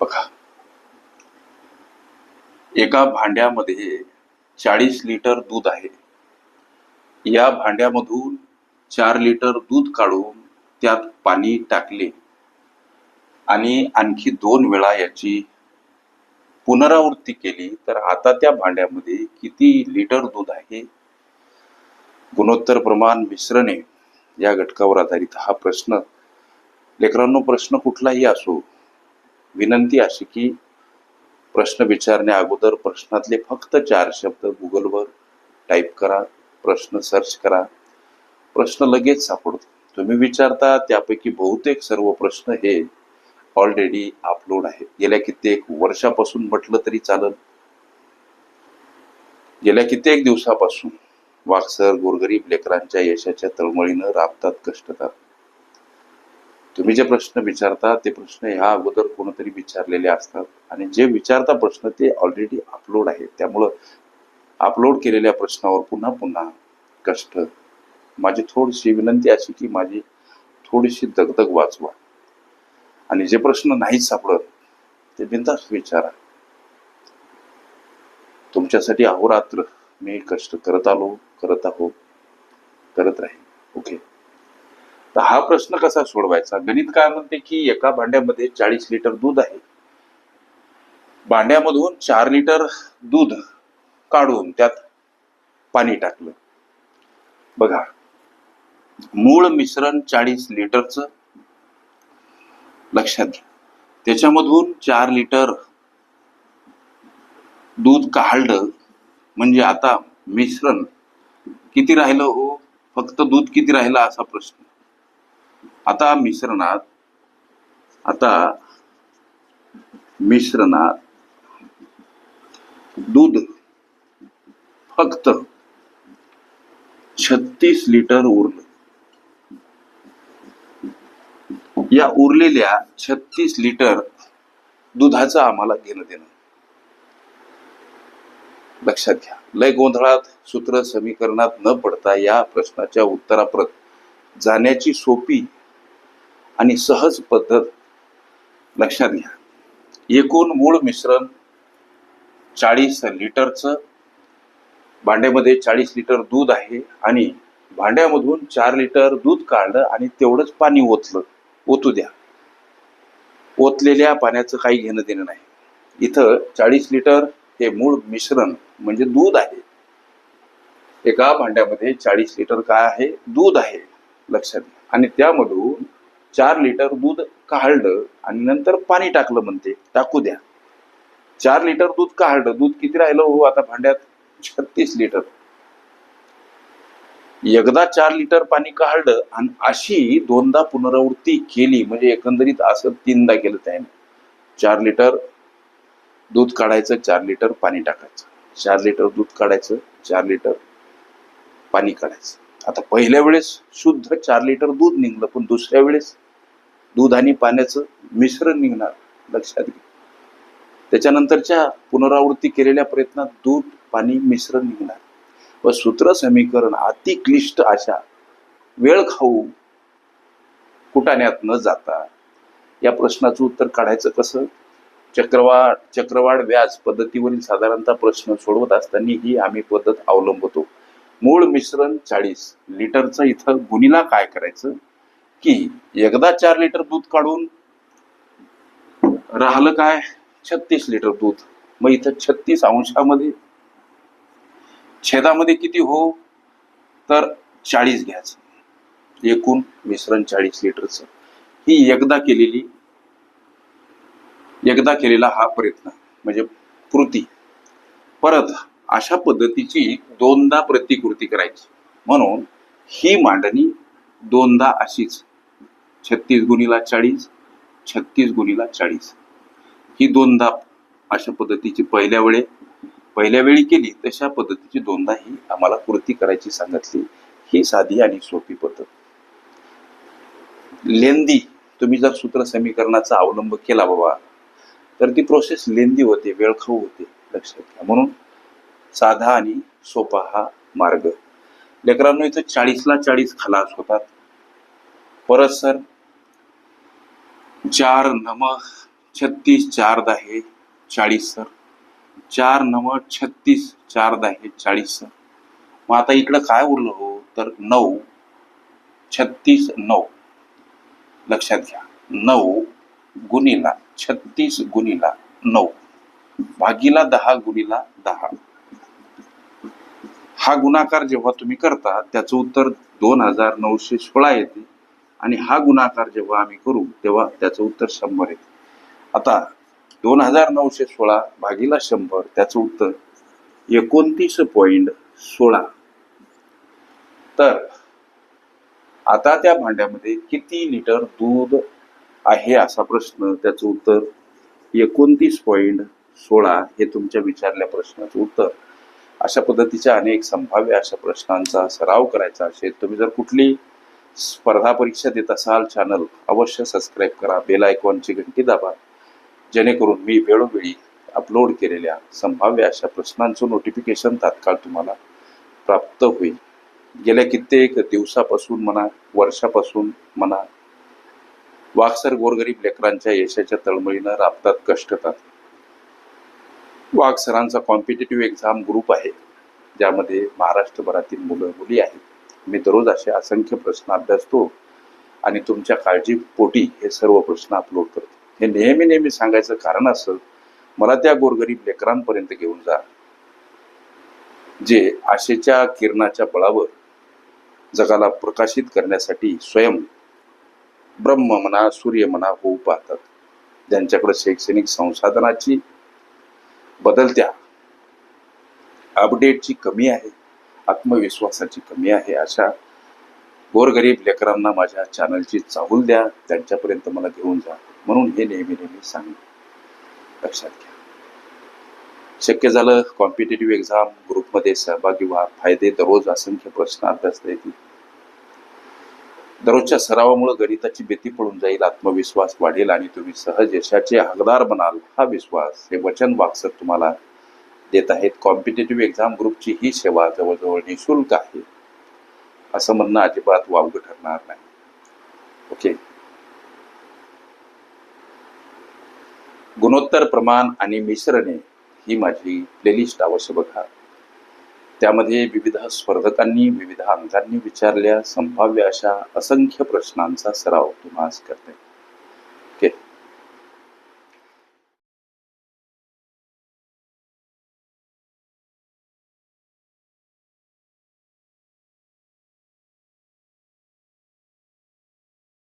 बघा. एका भांड्यामध्ये चाळीस लिटर दूध आहे. या भांड्यामधून चार लिटर दूध काढून त्यात पाणी टाकले आणि आणखी दोन वेळा याची पुनरावृत्ती केली. तर आता त्या भांड्यामध्ये किती लिटर दूध आहे? गुणोत्तर प्रमाण मिश्रणे या घटकावर आधारित हा प्रश्न. लेकरांनो प्रश्न कुठलाही असो विनंती अशी की प्रश्न विचारण्या अगोदर प्रश्नातले फक्त चार शब्द गुगलवर टाईप करा प्रश्न सर्च करा. प्रश्न लगेच सापडतो. तुम्ही विचारता त्यापैकी बहुतेक सर्व प्रश्न हे ऑलरेडी अपलोड आहे गेल्या कित्येक वर्षापासून म्हटलं तरी चालत गेल्या कित्येक दिवसापासून वाक्सर गोरगरीब लेकरांच्या यशाच्या तळमळीनं राबतात कष्टतात. तुम्ही जे प्रश्न विचारता ते प्रश्न ह्या अगोदर कोणतरी विचारलेले असतात. आणि जे विचारता प्रश्न ते ऑलरेडी अपलोड आहेत. त्यामुळं अपलोड केलेल्या प्रश्नावर पुन्हा पुन्हा कष्ट. माझी थोडीशी विनंती अशी की माझी थोडीशी दगदग वाचवा. आणि जे प्रश्न नाहीच सापडत ते बिंदास विचारा. तुमच्यासाठी अहोरात्र मी कष्ट करत आलो करत आहो करत राहीन. ओके तर हा प्रश्न कसा सोडवायचा? गणित काय म्हणते की एका भांड्यामध्ये चाळीस लिटर दूध आहे. भांड्यामधून चार लिटर दूध काढून त्यात पाणी टाकलं. बघा मूळ मिश्रण चाळीस लिटरचं. लक्षात घ्या. त्याच्यामधून चार लिटर दूध काढलं म्हणजे आता मिश्रण किती राहिलं हो? फक्त दूध किती राहिलं असा प्रश्न. आता मिश्रणात आता मिश्रणात दूध फक्त छत्तीस लिटर उरलं. या उरलेल्या छत्तीस लिटर दुधाचं आम्हाला घेणं देणं. लक्षात घ्या. लय गोंधळात सूत्र समीकरणात न पडता या प्रश्नाच्या उत्तराप्रत जाण्याची सोपी आणि सहज पद्धत लक्षात घ्या. एकूण मूळ मिश्रण चाळीस लिटरचं भांड्यामध्ये चाळीस लिटर दूध आहे आणि भांड्यामधून चार लिटर दूध काढलं आणि तेवढंच पाणी ओतलं ओतू द्या. ओतलेल्या पाण्याचं काही घेणं देणं नाही. इथं चाळीस लिटर हे मूळ मिश्रण म्हणजे दूध आहे. एका भांड्यामध्ये चाळीस लिटर काय आहे? दूध आहे. लक्षात घ्या. आणि त्यामधून चार लिटर दूध काढलं आणि नंतर पाणी टाकलं म्हणते टाकू द्या. चार लिटर दूध काढलं दूध किती राहिलं हो आता भांड्यात? छत्तीस लिटर. एकदा चार लिटर पाणी काढलं आणि अशी दोनदा पुनरावृत्ती केली म्हणजे एकंदरीत असं तीनदा केलं त्याने. चार लिटर दूध काढायचं चार लिटर पाणी टाकायचं. चार लिटर दूध काढायचं चार लिटर पाणी काढायचं. आता पहिल्या वेळेस शुद्ध चार लिटर दूध निघलं पण दुसऱ्या वेळेस दूध आणि पाण्याचं मिश्रण निघणार लक्षात घ्या. त्याच्यानंतरच्या पुनरावृत्ती केलेल्या प्रयत्नात दूध पाणी मिश्रण निघणार. व सूत्र समीकरण अति क्लिष्ट अशा वेळ खाऊ कुटाण्यात न जाता या प्रश्नाचं उत्तर काढायचं कसं? चक्रवाढ चक्रवाढ व्याज पद्धतीवरील साधारणतः प्रश्न सोडवत असताना ही आम्ही पद्धत अवलंबतो. मूळ मिश्रण चाळीस लिटरचं इथं गुणीला काय करायचं? की एकदा चार लिटर दूध काढून राहिलं काय? छत्तीस लिटर दूध. मग इथं छत्तीस अंशामध्ये छेदामध्ये किती हो? तर चाळीस घ्यायचं. एकूण मिश्रण चाळीस लिटरचं. ही एकदा केलेली एकदा केलेला हा प्रयत्न म्हणजे कृती. परत अशा पद्धतीची दोनदा प्रतिकृती करायची. म्हणून ही मांडणी दोनदा अशीच छत्तीस गुणीला चाळीस छत्तीस गुणीला चाळीस. ही दोनदा अशा पद्धतीची पहिल्या वेळे पहिल्या वेळी केली तशा पद्धतीची दोनदा ही आम्हाला कृती करायची सांगितली. ही साधी आणि सोपी पद्धत. लेंदी तुम्ही जर सूत्र समीकरणाचा अवलंब केला बाबा तर ती प्रोसेस लेंदी होते वेळखाऊ होते लक्षात घ्या. म्हणून साधा आणि सोपा हा मार्ग. लेकरांनो इथं चाळीसला चाळीस खलास होतात. परत सर चार नम छत्तीस चार दहे चाळीस सर. चार नम छत्तीस चार दहे चाळीस सर. मग आता इकडं काय उरलं हो? तर नऊ छत्तीस नऊ. लक्षात घ्या. नऊ गुणीला छत्तीस गुणीला नऊ. भागीला दहा गुणीला दहा. हा गुणाकार जेव्हा तुम्ही करता त्याचं उत्तर दोन हजार नऊशे सोळा येते. आणि हा गुणाकार जेव्हा आम्ही करू तेव्हा त्याचं उत्तर शंभर येते आता दोन हजार नऊशे सोळा भागीला शंभर त्याचं उत्तर एकोणतीस पॉईंट सोळा. तर आता त्या भांड्यामध्ये किती लिटर दूध आहे असा प्रश्न त्याचं उत्तर एकोणतीस पॉईंट सोळा हे तुमच्या विचारल्या प्रश्नाचं उत्तर. अशा पद्धतीच्या अनेक संभाव्य अशा प्रश्नांचा सराव करायचा असेल तुम्ही जर कुठली स्पर्धा परीक्षा देत असाल चॅनल अवश्य सबस्क्राईब करा. बेल आयकॉनची घंटी दाबा. जेणेकरून मी वेळोवेळी अपलोड केलेल्या संभाव्य अशा प्रश्नांचं नोटिफिकेशन तात्काळ तुम्हाला प्राप्त होईल. गेल्या कित्येक दिवसापासून म्हणा वर्षापासून म्हणा वाक्सर गोरगरीब लेकरांच्या यशाच्या तळमळीनं राबतात कष्टतात. वाक्सरांचा कॉम्पिटेटिव्ह एक्झाम ग्रुप आहे ज्यामध्ये महाराष्ट्रभरातील मुलं मुली आहेत. मी दररोज असे असंख्य प्रश्न अभ्यासतो आणि तुमच्या काळजीपोटी हे सर्व प्रश्न अपलोड करतो. हे नेहमी नेहमी सांगायचं कारण असं मला त्या गोरगरीब लेकरांपर्यंत घेऊन जा. जे आशेच्या किरणाच्या बळावर जगाला प्रकाशित करण्यासाठी स्वयं ब्रह्म म्हणा सूर्य म्हणा होऊ पाहतात. ज्यांच्याकडे शैक्षणिक संसाधनाची बदलत्या अपडेटची कमी आहे. आत्मविश्वासाची कमी आहे. अशा गोरगरीब लेकरांना माझ्या चॅनलची चाहूल द्या. त्यांच्यापर्यंत मला घेऊन जा. म्हणून हे नेहमी नेहमी सांग लक्षात घ्या. शक्य झालं कॉम्पिटेटिव्ह एक्झाम ग्रुपमध्ये सहभागी व्हा. फायदे दररोज असंख्य प्रश्न अभ्यासता येतील दररोजच्या सरावामुळे गणिताची भीती पडून जाईल आत्मविश्वास वाढेल आणि तुम्ही सहज यशाचे हकदार बनाल. हा विश्वास हे वचन वाक्सर तुम्हाला देत आहेत. कॉम्पिटेटिव्ह एक्झाम ग्रुपची ही सेवा जवळजवळ निशुल्क आहे. असं म्हणणं अजिबात वावगं ठरणार नाही. ओके गुणोत्तर प्रमाण आणि मिश्रणे ही माझी प्लेलिस्ट अवश्य बघा. त्यामध्ये विविध स्पर्धकांनी विविध अंकांनी विचारल्या संभाव्य अशा असंख्य प्रश्नांचा सराव तुम्हाला करते. ओके